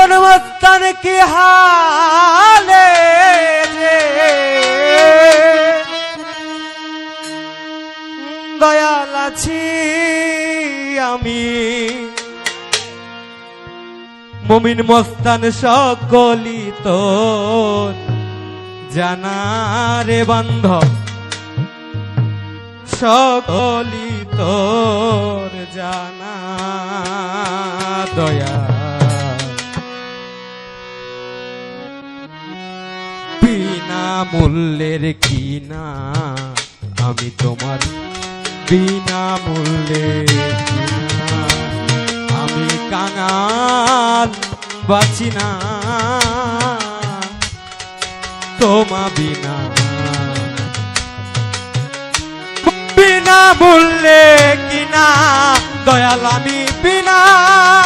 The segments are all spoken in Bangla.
জন্মস্থান কি হালে দয়াল আছি আমি। মুমিন মস্তান সকলি তোর জানা রে বান্ধব। সকলি তোর জানা দয়া। মূল্যের কিনা? আমি তোমার বিনা মূল্যের কিনা। আমি কাঙাল বাঁচি না। তোমা বিনা। বিনা মূল্যে কিনা। দয়াল আমি বিনা।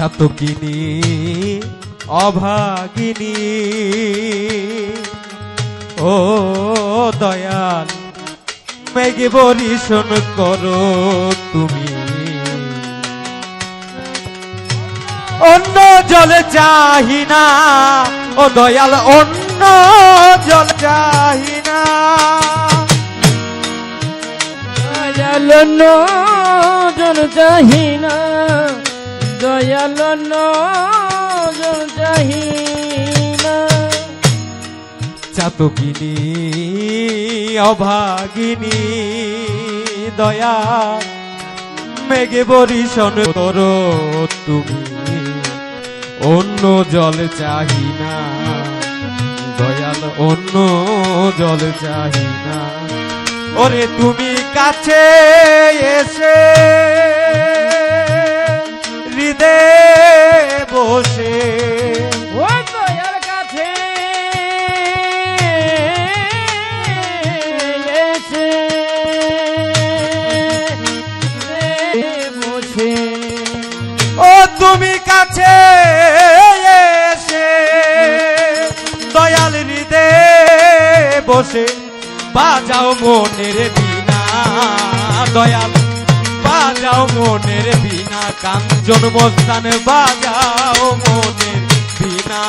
চাতকিনী অভাগিনী। ও দয়াল, মেঘে বরিশন করো তুমি। অন্য জলে চাহি না ও দয়াল, অন্য জল চাহি না দয়াল নজন চাহিনা। দয়াল নজন চাহিনা চাতকিনী, অভাগিনী, দয়া, মেঘে বরিশন করো তুমি। অন্য জল চাহি না দয়াল, অন্য জল চাহি না ওরে তুমি কাছে এসে হৃদে বসে। ও দয়ার কাছে বসে। ও তুমি কাছে এসে দয়াল হৃদে বসে। বাজাও মনের বিনা দয়াল বাজাও মনের বিনা কাঞ্চন মস্তান বাজাও মনের বিনা।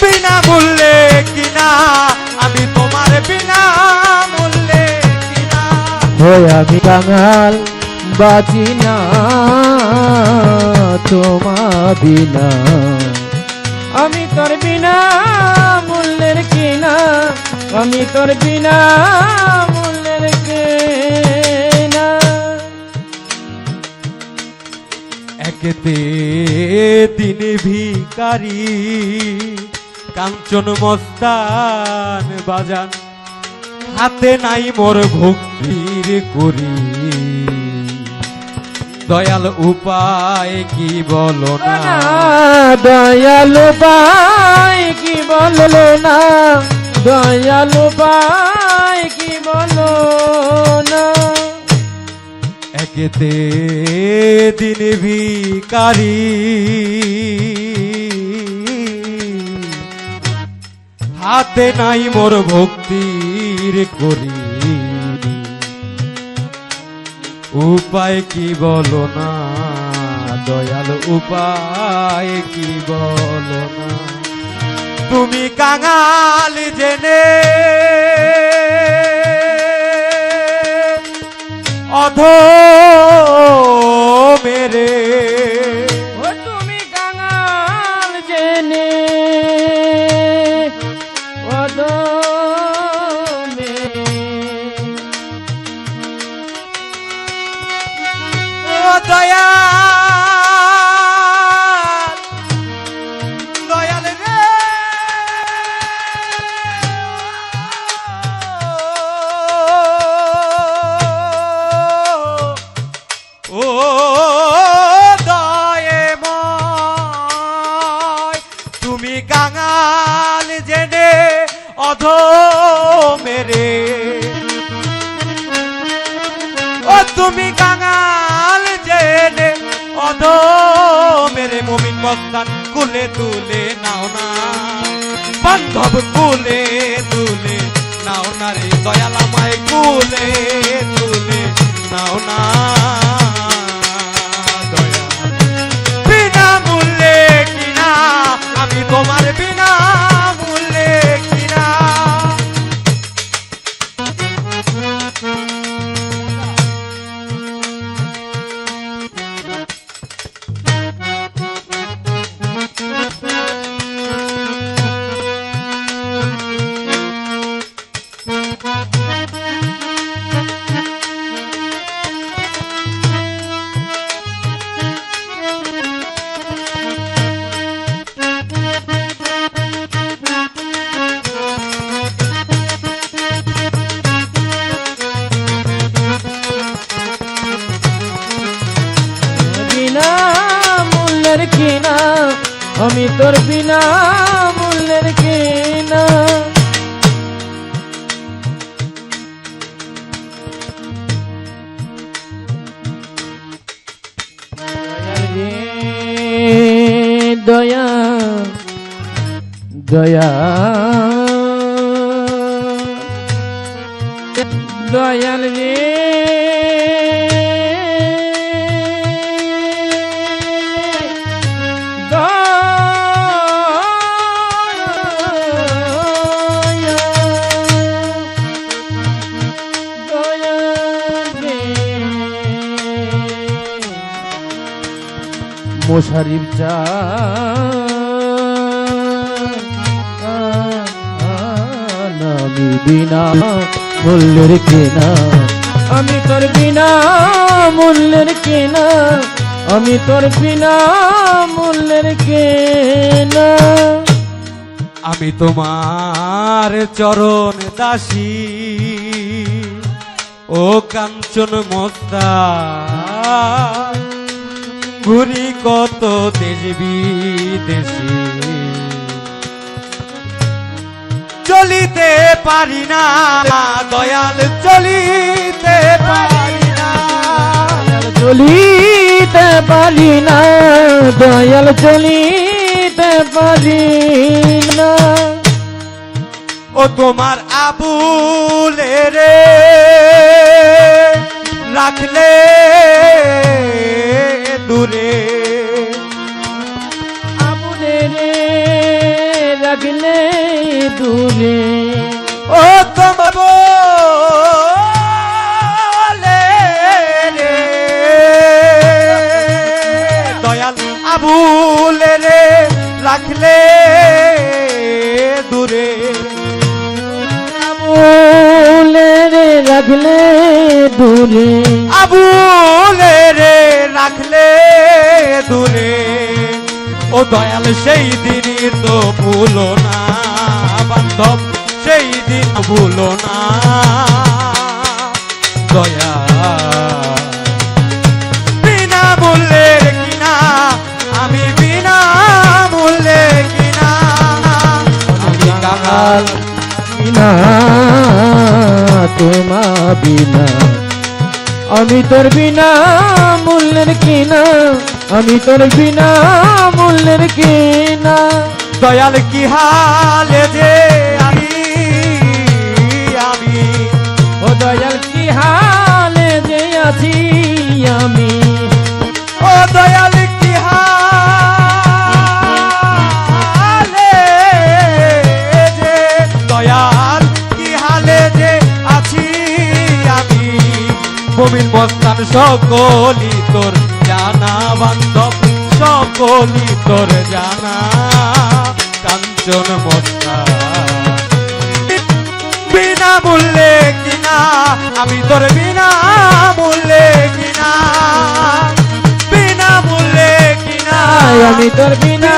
বিনা মূল্যে কিনা আমি তোমার বিনা মূল্যে কিনা। হয় আমি কাঙাল বাঁচি না তোমা বিনা। আমি তোর বিনা মূল্যের কিনা আমি তোর বিনা একেতে দিন ভিকারি। কাঞ্চন মস্তান বাজান, হাতে নাই মোর ভক্তির করি। দয়াল উপায় কি বলো না? দয়ালু পাই কি বলল না? দয়ালু পাই কি বলো না? একেতে দিন ভিকারি হাতে নাই মোর ভক্তির করি। উপায় কি বলো না? দয়াল উপায় কি বলো না? তুমি কাঙাল জেনে অধ মেরে। ও তুমি কাঙাল জেনে। ও দয়া ও দয়েময় তুমি কাঙাল জেনে অধ মেরে ও তুমি কাঙাল জেনে অধ মেরে মমিন মস্তান কুলে তুলে নাও না। বান্ধব কুলে তুলে নাও না রে। দয়ালামায় কুলে তুলে নাও না। তোমার আমি তোর বিনা মূল্যের কিনা দয়া দয়া। দয়াল রে। মোশারিফ চা। আমি বিনা মূল্যের কেনা। আমি তোর বিনা মূল্যের কেনা। আমি তোর বিনা মূল্যের কেনা। আমি তোমার চরণ দাসী। ও কাঞ্চন মস্তা ঘুরি কত দেশ বিদেশি। চলিতে পারি না দয়াল চলিতে পারি না। চলিতে পারি না দয়াল চলিতে পারি না। ও তোমার আবুলে রে রাখলে দূরে। আবুলে রে রাখলে দূরে। ও তোমার দূরে ও দয়াল, সেই দিনই তো ভুলো না, বান্ধব, সেই দিন ভুলো না। দয়া বিনা মূল্যের কিনা, আমি বিনা মূল্যে কিনা। আমি কাঙাল। বিনা, তোমা বিনা। আমি তোর বিনা মূল্যের কিনা। আমি তোর বিনা মূল্যের কিনা দয়াল, কি হালে যে আমি আমি? ও দয়াল, কি হালে যে আছি আমি? ও দয়াল, কি হালে যে, দয়াল, কি হালে যে আছি আমি? মমিন মস্তান সকলি তোর জানা বান্ধব সকলি তোর জানা। কাঞ্চন মস্তান বিনা মূল্যে কিনা, আমি তোর বিনা মূল্যে কিনা। বিনা মূল্যে কিনা আমি তোর বিনা